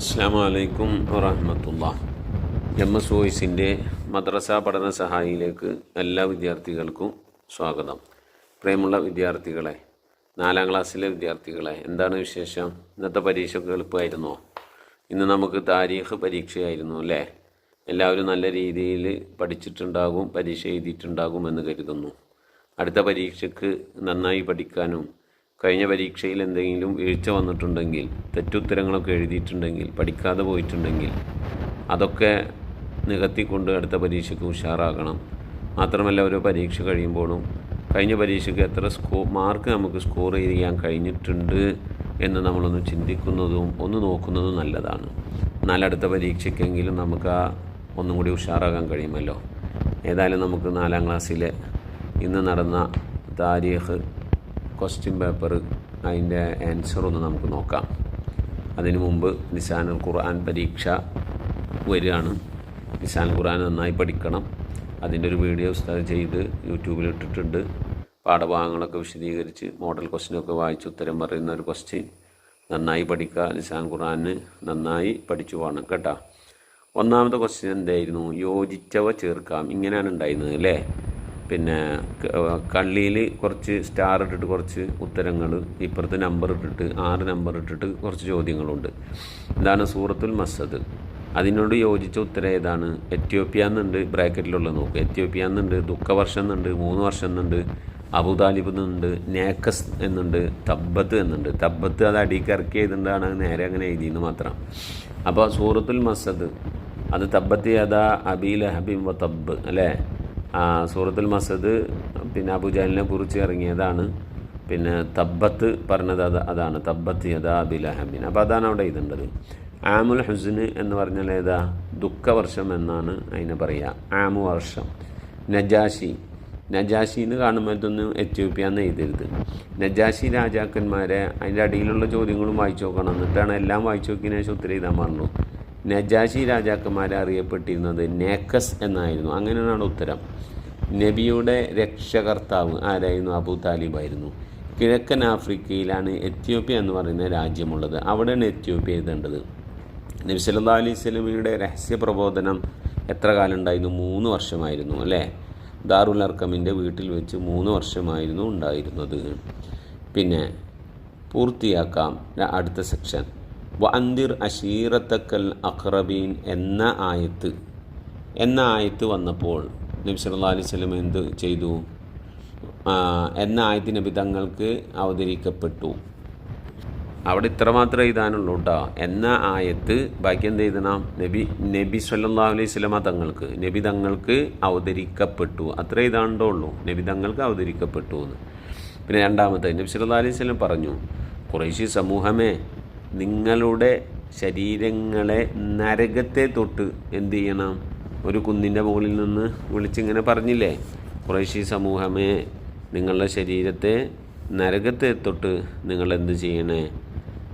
അസ്സാം വലൈക്കും വറഹമത്തുള്ള എം എസ് വോയിസിന്റെ മദ്രസ പഠന സഹായിയിലേക്ക് എല്ലാ വിദ്യാർത്ഥികൾക്കും സ്വാഗതം. പ്രിയമുള്ള വിദ്യാർത്ഥികളെ നാലാം ക്ലാസ്സിലെ വിദ്യാർത്ഥികളെ എന്താണ് വിശേഷം? ഇന്നത്തെ പരീക്ഷയ്ക്ക് എളുപ്പമായിരുന്നോ? ഇന്ന് നമുക്ക് താരീഖ് പരീക്ഷയായിരുന്നു അല്ലേ? എല്ലാവരും നല്ല രീതിയിൽ പഠിച്ചിട്ടുണ്ടാകും പരീക്ഷ എഴുതിയിട്ടുണ്ടാകും എന്ന് കരുതുന്നു. അടുത്ത പരീക്ഷയ്ക്ക് നന്നായി പഠിക്കാനും കഴിഞ്ഞ പരീക്ഷയിൽ എന്തെങ്കിലും വീഴ്ച വന്നിട്ടുണ്ടെങ്കിൽ തെറ്റുത്തരങ്ങളൊക്കെ എഴുതിയിട്ടുണ്ടെങ്കിൽ പഠിക്കാതെ പോയിട്ടുണ്ടെങ്കിൽ അതൊക്കെ നികത്തിക്കൊണ്ട് അടുത്ത പരീക്ഷയ്ക്ക് ഉഷാറാകണം. മാത്രമല്ല ഓരോ പരീക്ഷ കഴിയുമ്പോഴും കഴിഞ്ഞ പരീക്ഷയ്ക്ക് എത്ര സ്കോ മാർക്ക് നമുക്ക് സ്കോർ ചെയ്യാൻ കഴിഞ്ഞിട്ടുണ്ട് എന്ന് നമ്മളൊന്ന് ചിന്തിക്കുന്നതും ഒന്ന് നോക്കുന്നതും നല്ലതാണ്. എന്നാൽ അടുത്ത പരീക്ഷയ്ക്കെങ്കിലും നമുക്ക് ആ ഒന്നും കൂടി ഉഷാറാകാൻ കഴിയുമല്ലോ. ഏതായാലും നമുക്ക് നാലാം ക്ലാസ്സിലെ ഇന്ന് നടന്ന താരീഖ് ക്വസ്റ്റ്യൻ പേപ്പർ അതിന്റെ ആൻസർ ഒന്ന് നമുക്ക് നോക്കാം. അതിനു മുമ്പ് നിസാനുൽ ഖുർആൻ പരീക്ഷ വരികയാണ്. നിസാൻ ഖുർആൻ നന്നായി പഠിക്കണം. അതിന്റെ ഒരു വീഡിയോ ഉസ്താദ് ചെയ്ത് യൂട്യൂബിൽ ഇട്ടിട്ടുണ്ട്. പാഠഭാഗങ്ങളൊക്കെ വിശദീകരിച്ച് മോഡൽ ക്വസ്റ്റ്യനൊക്കെ വായിച്ച് ഉത്തരം പറയുന്ന ഒരു ക്വസ്റ്റ്യൻ നന്നായി പഠിക്കുക. നിസാൻ ഖുർആന് നന്നായി പഠിച്ചു പോകണം കേട്ടോ. ഒന്നാമത്തെ ക്വസ്റ്റ്യൻ എന്തായിരുന്നു? യോജിച്ചവ ചേർക്കാം. ഇങ്ങനെയാണ് ഉണ്ടായിരുന്നത് അല്ലേ? പിന്നെ കള്ളിയിൽ കുറച്ച് സ്റ്റാർ ഇട്ടിട്ട് കുറച്ച് ഉത്തരങ്ങൾ ഇപ്പുറത്ത് നമ്പർ ഇട്ടിട്ട് ആറ് നമ്പർ ഇട്ടിട്ട് കുറച്ച് ചോദ്യങ്ങളുണ്ട്. ഇതാണ് സൂറത്തുൽ മസദ് അതിനോട് യോജിച്ച ഉത്തരം ഏതാണ്? എത്യോപ്യ എന്നുണ്ട് ബ്രാക്കറ്റിലുള്ള നോക്ക്. എത്യോപ്യ എന്നുണ്ട് ദുഃഖവർഷം എന്നുണ്ട് മൂന്ന് വർഷം എന്നുണ്ട് അബുദാലിബ് എന്നുണ്ട് നേക്കസ് എന്നുണ്ട് തബ്ബത്ത് എന്നുണ്ട്. തബ്ബത്ത് അത് അടിക്ക് ഇറക്കി നേരെ അങ്ങനെ എഴുതിയെന്ന് മാത്രം. അപ്പോൾ സൂറത്തുൽ മസദ് അത് തബ്ബത്ത് ഏതാ? അബീൽ ഹബീം വ തബ്ബ് അല്ലേ? സൂറത്തുൽ മസദ് പിന്നെ അബുജാലിനെ കുറിച്ച് ഇറങ്ങിയതാണ്. പിന്നെ തബ്ബത്ത് പറഞ്ഞത് അത് അതാണ്. തബ്ബത്ത് യഥാ അബിൽ ഹബീൻ അപ്പോൾ അതാണ് അവിടെ ഇതുണ്ടത് ആമുൽ ഹുസിന് എന്ന് പറഞ്ഞാൽ ഏതാ? ദുഃഖവർഷം എന്നാണ് അതിനെ പറയുക ആമു വർഷം. നജാഷി. നജാഷി എന്ന് കാണുമ്പോൾ ഇതൊന്നും എത്യോപ്യ എന്ന് എഴുതരുത്. നജാഷി രാജാക്കന്മാരെ അതിന്റെ അടിയിലുള്ള ചോദ്യങ്ങളും വായിച്ചു നോക്കണം. എന്നിട്ടാണ് എല്ലാം വായിച്ചു നോക്കിയതിനു ശേഷം ഉത്തരം എഴുതാൻ പറഞ്ഞു നജാഷി രാജാക്കന്മാരെ അറിയപ്പെട്ടിരുന്നത് നേക്കസ് എന്നായിരുന്നു. അങ്ങനെയാണ് ഉത്തരം. നബിയുടെ രക്ഷകർത്താവ് ആരായിരുന്നു? അബു താലിബായിരുന്നു കിഴക്കൻ ആഫ്രിക്കയിലാണ് എത്യോപ്യ എന്ന് പറയുന്ന രാജ്യമുള്ളത്. അവിടെയാണ് എത്യോപ്യ എഴുതേണ്ടത്. നബി സല്ലാ അലൈഹി സ്വലമിയുടെ രഹസ്യ പ്രബോധനം എത്ര കാലം ഉണ്ടായിരുന്നു? മൂന്ന് വർഷമായിരുന്നു അല്ലേ? ദാറുൽ അർക്കമിന്റെ വീട്ടിൽ വെച്ച് മൂന്ന് വർഷമായിരുന്നു ഉണ്ടായിരുന്നത്. പിന്നെ പൂർത്തിയാക്കാം. അടുത്ത സെക്ഷൻ വന്തിർ അഷീറത്തക്കൽ അഖ്റബീൻ എന്ന ആയത്ത്. എന്ന ആയത്ത് വന്നപ്പോൾ നബി സല്ലാ അലൈഹി സ്വലം എന്ത് ചെയ്തു? എന്ന ആയത്ത് നബി തങ്ങൾക്ക് അവതരിക്കപ്പെട്ടു. അവിടെ ഇത്രമാത്രം എഴുതാനുള്ളൂ കേട്ടോ എന്ന ആയത്ത് ബാക്കി എന്ത് എഴുതണം? നബി നബി സല്ലാ അലൈഹി സ്വലമ തങ്ങൾക്ക് നബി തങ്ങൾക്ക് അവതരിക്കപ്പെട്ടു. അത്ര എഴുതാണ്ടോ ഉള്ളൂ നബി തങ്ങൾക്ക് അവതരിക്കപ്പെട്ടു എന്ന്. പിന്നെ രണ്ടാമത്തെ നബി സല്ലാ അലൈഹി സ്വലം പറഞ്ഞു കുറേശ്ശി സമൂഹമേ നിങ്ങളുടെ ശരീരങ്ങളെ നരകത്തെ തൊട്ട് എന്ത് ചെയ്യണം? ഒരു കുന്നിന്റെ മുകളിൽ നിന്ന് വിളിച്ചിങ്ങനെ പറഞ്ഞില്ലേ? കുറേശ്ശി സമൂഹമേ നിങ്ങളുടെ ശരീരത്തെ നരകത്തെ തൊട്ട് നിങ്ങൾ എന്ത് ചെയ്യണേ?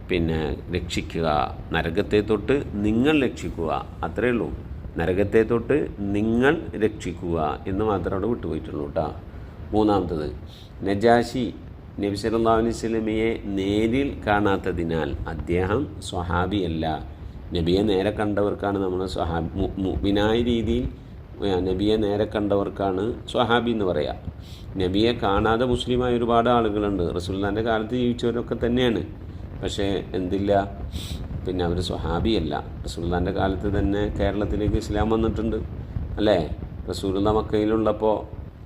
പിന്നെ രക്ഷിക്കുക. നരകത്തെ തൊട്ട് നിങ്ങൾ രക്ഷിക്കുക. അത്രയേ ഉള്ളൂ. നരകത്തെ തൊട്ട് നിങ്ങൾ രക്ഷിക്കുക എന്ന് മാത്രം അവിടെ വിട്ടുപോയിട്ടുള്ളൂ കേട്ടോ. മൂന്നാമത്തത് നജാഷി നബി സല്ലല്ലാഹു അലൈഹി നേരിൽ കാണാത്തതിനാൽ അദ്ദേഹം സ്വഹാബിയല്ല നബിയെ നേരെ കണ്ടവർക്കാണ് നമ്മൾ സ്വഹാബി. മുബിനായ രീതിയിൽ നബിയെ നേരെ കണ്ടവർക്കാണ് സ്വഹാബി എന്ന് പറയാം. നബിയെ കാണാതെ മുസ്ലിമായ ഒരുപാട് ആളുകളുണ്ട്. റസൂല്ലാന്റെ കാലത്ത് ജീവിച്ചവരൊക്കെ തന്നെയാണ്. പക്ഷേ എന്തില്ല? പിന്നെ അവർ സ്വഹാബിയല്ല റസൂല്ലാന്റെ കാലത്ത് തന്നെ കേരളത്തിലേക്ക് ഇസ്ലാം വന്നിട്ടുണ്ട്. അല്ലേ? റസൂലുള്ള മക്കയിലുള്ളപ്പോൾ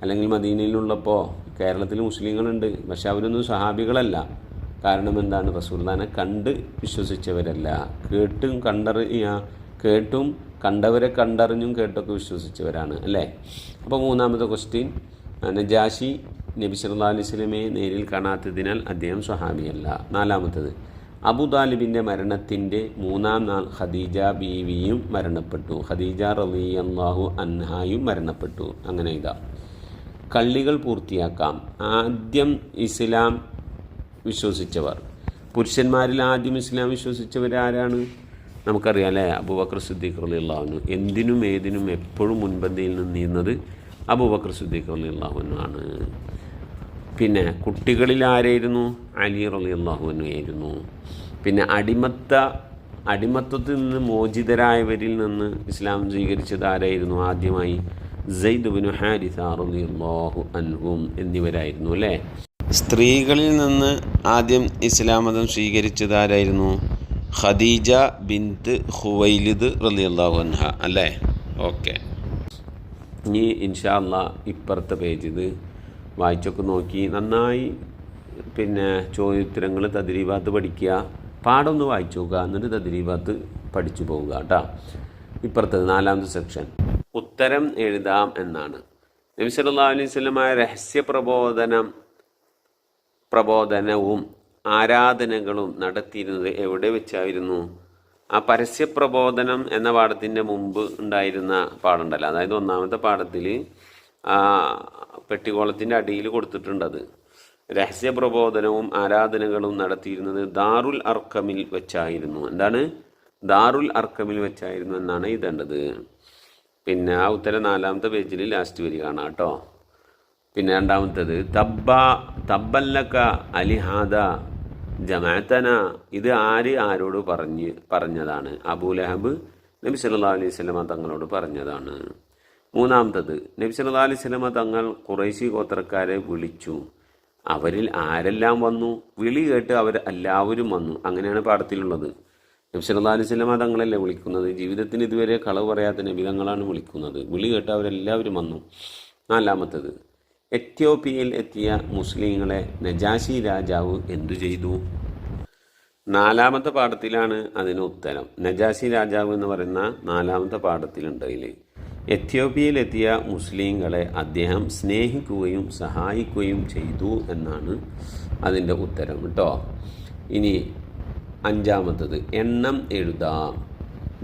അല്ലെങ്കിൽ മദീനയിലുള്ളപ്പോൾ കേരളത്തിൽ മുസ്ലിങ്ങളുണ്ട് പക്ഷെ അവരൊന്നും സഹാബികളല്ല. കാരണം എന്താണ്? റസൂൽദാനെ കണ്ട് വിശ്വസിച്ചവരല്ല. കേട്ടും കണ്ടറിയ കേട്ടും കണ്ടവരെ കണ്ടറിഞ്ഞും കേട്ടൊക്കെ വിശ്വസിച്ചവരാണ് അല്ലേ? അപ്പോൾ മൂന്നാമത്തെ ക്വസ്റ്റ്യൻ നജാഷി നബി സല്ലാ അലൈഹി സ്വലമയെ നേരിൽ കാണാത്തതിനാൽ അദ്ദേഹം സ്വഹാബിയല്ല. നാലാമത്തത് അബുദാലിബിന്റെ മരണത്തിന്റെ മൂന്നാം നാൾ ഖദീജ ബീവിയും മരണപ്പെട്ടു. ഖദീജ റബി അള്ളാഹു അൻഹായും മരണപ്പെട്ടു. അങ്ങനെ ഇതാ കള്ളികൾ പൂർത്തിയാക്കാം. ആദ്യം ഇസ്ലാം വിശ്വസിച്ചവർ. പുരുഷന്മാരിൽ ആദ്യം ഇസ്ലാം വിശ്വസിച്ചവർ ആരാണ് നമുക്കറിയാം അല്ലേ? അബൂബക്കർ സിദ്ദീഖ് അള്ളാഹുനു എന്തിനും ഏതിനും എപ്പോഴും മുൻപന്തിയിൽ നിന്നിരുന്നത് അബൂബക്കർ സിദ്ദീഖ് ആണ്. പിന്നെ കുട്ടികളിൽ ആരായിരുന്നു? അലി റലി അള്ളാഹുനു ആയിരുന്നു. പിന്നെ അടിമത്ത അടിമത്വത്തിൽ നിന്ന് മോചിതരായവരിൽ നിന്ന് ഇസ്ലാം സ്വീകരിച്ചത് ആരായിരുന്നു ആദ്യമായി? സെയ്ദ് ബിനു ഹാരിസ റളിയല്ലാഹു അൻഹും എന്നിവരായിരുന്നു അല്ലേ? സ്ത്രീകളിൽ നിന്ന് ആദ്യം ഇസ്ലാം മതം സ്വീകരിച്ചത് ആരായിരുന്നു? ഖദീജ ബിന്ത് ഹുവൈലിദ് റളിയല്ലാഹു അൻഹ അല്ലേ? ഓക്കെ. ഇനി ഇൻഷാ അല്ലാ ഇപ്പുറത്തെ പേജ് ഇത് വായിച്ചൊക്കെ നോക്കി നന്നായി പിന്നെ ചോദ്യോത്തരങ്ങൾ തദ്രീബാത്ത് പഠിക്കുക. പാടൊന്ന് വായിച്ചു നോക്കുക എന്നിട്ട് തദ്രീബാത്ത് പഠിച്ചു പോവുക കേട്ടോ. ഇപ്പുറത്തത് നാലാമത്തെ സെക്ഷൻ ഉത്തരം എഴുതാം എന്നാണ്. നബി സല്ലാ അലൈഹി സ്വലമായ രഹസ്യ പ്രബോധനം പ്രബോധനവും ആരാധനകളും നടത്തിയിരുന്നത് എവിടെ വെച്ചായിരുന്നു? ആ പരസ്യ പ്രബോധനം എന്ന പാഠത്തിന്റെ മുമ്പ് ഉണ്ടായിരുന്ന പാഠമുണ്ടല്ലോ അതായത് ഒന്നാമത്തെ പാഠത്തിൽ ആ പെട്ടിക്കോളത്തിന്റെ അടിയിൽ കൊടുത്തിട്ടുണ്ടത് രഹസ്യ പ്രബോധനവും ആരാധനകളും നടത്തിയിരുന്നത് ദാറുൽ അർക്കമിൽ വെച്ചായിരുന്നു. എന്താണ്? ദാറുൽ അർക്കമിൽ വെച്ചായിരുന്നു എന്നാണ് എഴുതേണ്ടത്. പിന്നെ ആ ഉത്തരം നാലാമത്തെ പേജിൽ ലാസ്റ്റ് വരി കാണാം കേട്ടോ. പിന്നെ രണ്ടാമത്തേത് തബ്ബ തബ്ബല്ലക്ക അലിഹാദ ജമാഅത്തന. ഇത് ആര് ആരോട് പറഞ്ഞ് പറഞ്ഞതാണ്? അബൂലഹബ് നബി സല്ലാ അലൈഹി സ്വലമ തങ്ങളോട് പറഞ്ഞതാണ്. മൂന്നാമത്തത് നബി സല്ലാ അലൈഹി സ്വലമ തങ്ങൾ കുറേശി ഗോത്രക്കാരെ വിളിച്ചു. അവരിൽ ആരെല്ലാം വന്നു? വിളി കേട്ട് അവർ എല്ലാവരും വന്നു. അങ്ങനെയാണ് പാഠത്തിലുള്ളത്. നബി സല്ലല്ലാഹു അലൈഹി സ്വലമ തങ്ങളല്ലേ വിളിക്കുന്നത്? ജീവിതത്തിന് ഇതുവരെ കളവ് പറയാത്ത നബിതങ്ങളാണ് വിളിക്കുന്നത്. വിളി കേട്ട് അവരെല്ലാവരും വന്നു. നാലാമത്തത് എത്യോപ്യയിൽ എത്തിയ മുസ്ലിങ്ങളെ നജാശി രാജാവ് എന്തു ചെയ്തു? നാലാമത്തെ പാഠത്തിലാണ് അതിന് ഉത്തരം. നജാശി രാജാവ് എന്ന് പറയുന്ന നാലാമത്തെ പാഠത്തിലുണ്ട് അതിൽ എത്യോപ്യയിലെത്തിയ മുസ്ലിങ്ങളെ അദ്ദേഹം സ്നേഹിക്കുകയും സഹായിക്കുകയും ചെയ്തു എന്നാണ് അതിന്റെ ഉത്തരം. കേട്ടോ? ഇനി അഞ്ചാമത്തത്. എണ്ണം എഴുതാം.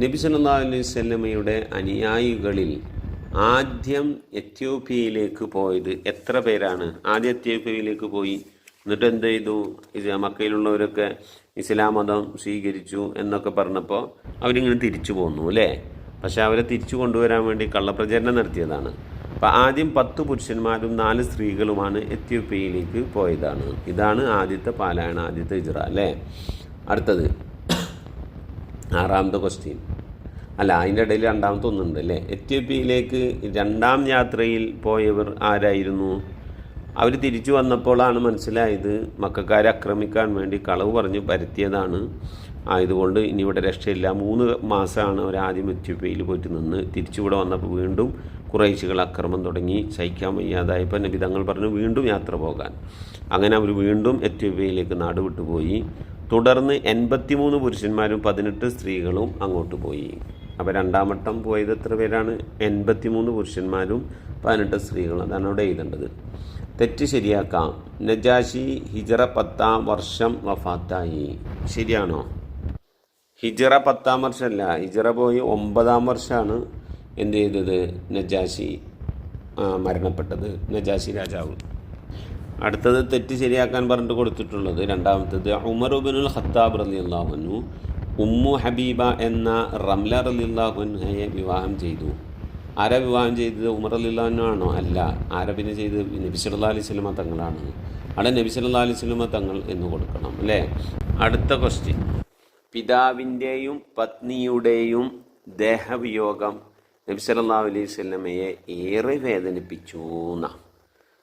നബി സല്ലല്ലാഹു അലൈഹി വസല്ലമയുടെ അനുയായികളിൽ ആദ്യം എത്യോപ്യയിലേക്ക് പോയത് എത്ര പേരാണ്? ആദ്യം എത്യോപ്യയിലേക്ക് പോയി. എന്നിട്ട് എന്ത് ചെയ്തു? മക്കയിലുള്ളവരൊക്കെ ഇസ്ലാം മതം സ്വീകരിച്ചു എന്നൊക്കെ പറഞ്ഞപ്പോൾ അവരിങ്ങനെ തിരിച്ചു പോന്നു അല്ലേ? പക്ഷെ അവരെ തിരിച്ചു കൊണ്ടുവരാൻ വേണ്ടി കള്ളപ്രചരണം നടത്തിയതാണ്. അപ്പം ആദ്യം പത്ത് പുരുഷന്മാരും നാല് സ്ത്രീകളുമാണ് എത്യോപ്യയിലേക്ക് പോയതാണ്. ഇതാണ് ആദ്യത്തെ പാലായണ ആദ്യത്തെ ഇജ്ര അല്ലേ? അടുത്തത്. ആറാമത്തെ ക്വസ്റ്റ്യൻ അല്ല അതിന്റെ ഇടയിൽ രണ്ടാമത്തെ ഒന്നുണ്ട് അല്ലേ? എത്യോപ്യയിലേക്ക് രണ്ടാം യാത്രയിൽ പോയവർ ആരായിരുന്നു? അവർ തിരിച്ചു വന്നപ്പോഴാണ് മനസ്സിലായത് മക്കാരെ ആക്രമിക്കാൻ വേണ്ടി കളവ് പറഞ്ഞ് പരത്തിയതാണ്. ആയതുകൊണ്ട് ഇനി ഇവിടെ രക്ഷയില്ല. മൂന്ന് മാസമാണ് അവർ ആദ്യം എത്യോപ്യയിൽ പോയിട്ട് നിന്ന്. തിരിച്ചിവിടെ വന്നപ്പോൾ വീണ്ടും കുറേശികൾ അക്രമം തുടങ്ങി. സഹിക്കാൻ വയ്യാതായപ്പോൾ നബി തങ്ങൾ പറഞ്ഞു വീണ്ടും യാത്ര പോകാൻ. അങ്ങനെ അവർ വീണ്ടും എത്യോപ്യയിലേക്ക് നാട് വിട്ടുപോയി. തുടർന്ന് എൺപത്തിമൂന്ന് പുരുഷന്മാരും പതിനെട്ട് സ്ത്രീകളും അങ്ങോട്ട് പോയി. അപ്പോൾ രണ്ടാം വട്ടം പോയത് എത്ര പേരാണ്? എൺപത്തിമൂന്ന് പുരുഷന്മാരും പതിനെട്ട് സ്ത്രീകളും. അതാണ് അവിടെ എഴുതേണ്ടത്. തെറ്റ് ശരിയാക്കാം. നജാഷി ഹിജറ പത്താം വർഷം വഫാത്തായി. ശരിയാണോ? ഹിജറ പത്താം വർഷമല്ല. ഹിജറ പോയി ഒമ്പതാം വർഷമാണ് എന്ത് ചെയ്തത്? നജാഷി മരണപ്പെട്ടത്. നജാഷി രാജാവ്. അടുത്തത് തെറ്റ് ശരിയാക്കാൻ പറഞ്ഞിട്ട് കൊടുത്തിട്ടുള്ളത് രണ്ടാമത്തത് ഉമർ ഉബിനുൽ ഖത്താബ് റലി അള്ളാഹുനു ഉമ്മു ഹബീബ എന്ന റംല റലി അള്ളാഹുൻഹയെ വിവാഹം ചെയ്തു. ആരാ വിവാഹം ചെയ്തത്? ഉമർ അലി ആണോ? അല്ല. ആരാ പിന്നെ ചെയ്തത്? നബി സല്ലല്ലാഹു അലൈഹി സ്വലമ തങ്ങളാണ്. അവിടെ നബി സല്ലല്ലാഹു അലൈഹി സ്വലമ തങ്ങൾ എന്ന് കൊടുക്കണം അല്ലേ? അടുത്ത ക്വസ്റ്റ്യൻ പിതാവിന്റെയും പത്നിയുടെയും ദേഹവിയോഗം നബി സല്ലല്ലാഹു അലൈഹി സ്വലമയെ ഏറെ വേദനിപ്പിച്ചു എന്നാ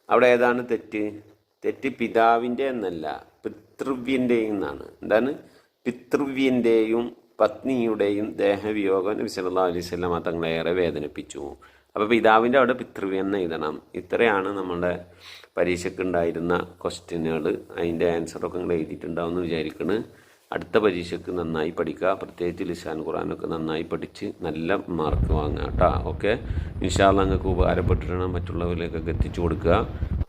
അവിടെ ഏതാണ് തെറ്റ്? തെറ്റ് പിതാവിന്റെ എന്നല്ല പിതൃവ്യന്റെയും എന്നാണ്. എന്താണ്? പിതൃവ്യന്റെയും പത്നിയുടെയും ദേഹവിയോഗം നബി സല്ലല്ലാഹു അലൈഹി തങ്ങളെ ഏറെ വേദനിപ്പിച്ചു. അപ്പോൾ പിതാവിന്റെ അവിടെ പിതൃവ്യൻ എന്ന് എഴുതണം. ഇത്രയാണ് നമ്മുടെ പരീക്ഷയ്ക്ക് ഉണ്ടായിരുന്ന ക്വസ്റ്റ്യനുകൾ അതിന്റെ ആൻസറൊക്കെ നിങ്ങൾ എഴുതിയിട്ടുണ്ടാവും എന്ന് വിചാരിക്കുന്നു അടുത്ത പരീക്ഷയ്ക്ക് നന്നായി പഠിക്കുക. പ്രത്യേകിച്ച് ലിസാൻ ഖുറാനൊക്കെ നന്നായി പഠിച്ച് നല്ല മാർക്ക് വാങ്ങുക കേട്ടോ ഓക്കെ ഇൻഷാല്ല നിങ്ങൾക്ക് ഉപകാരപ്പെട്ടിട്ടാണ് മറ്റുള്ളവരിലേക്കൊക്കെ എത്തിച്ചു കൊടുക്കുക.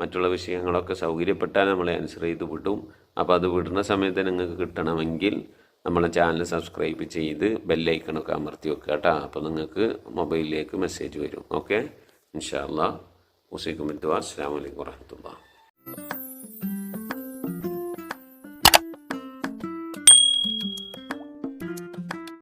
മറ്റുള്ള വിഷയങ്ങളൊക്കെ സൗകര്യപ്പെട്ടാൽ നമ്മളെ ആൻസർ ചെയ്ത് വിടും. അപ്പോൾ അത് വിടുന്ന സമയത്ത് നിങ്ങൾക്ക് കിട്ടണമെങ്കിൽ നമ്മളെ ചാനൽ സബ്സ്ക്രൈബ് ചെയ്ത് ബെല്ലൈക്കണൊക്കെ അമർത്തി വെക്കുക കേട്ടോ അപ്പോൾ നിങ്ങൾക്ക് മൊബൈലിലേക്ക് മെസ്സേജ് വരും. ഓക്കെ ഇൻഷാല്ല ഉസൈക്കും അസ്സാം വലൈക്കും വാഹമത്തുള്ള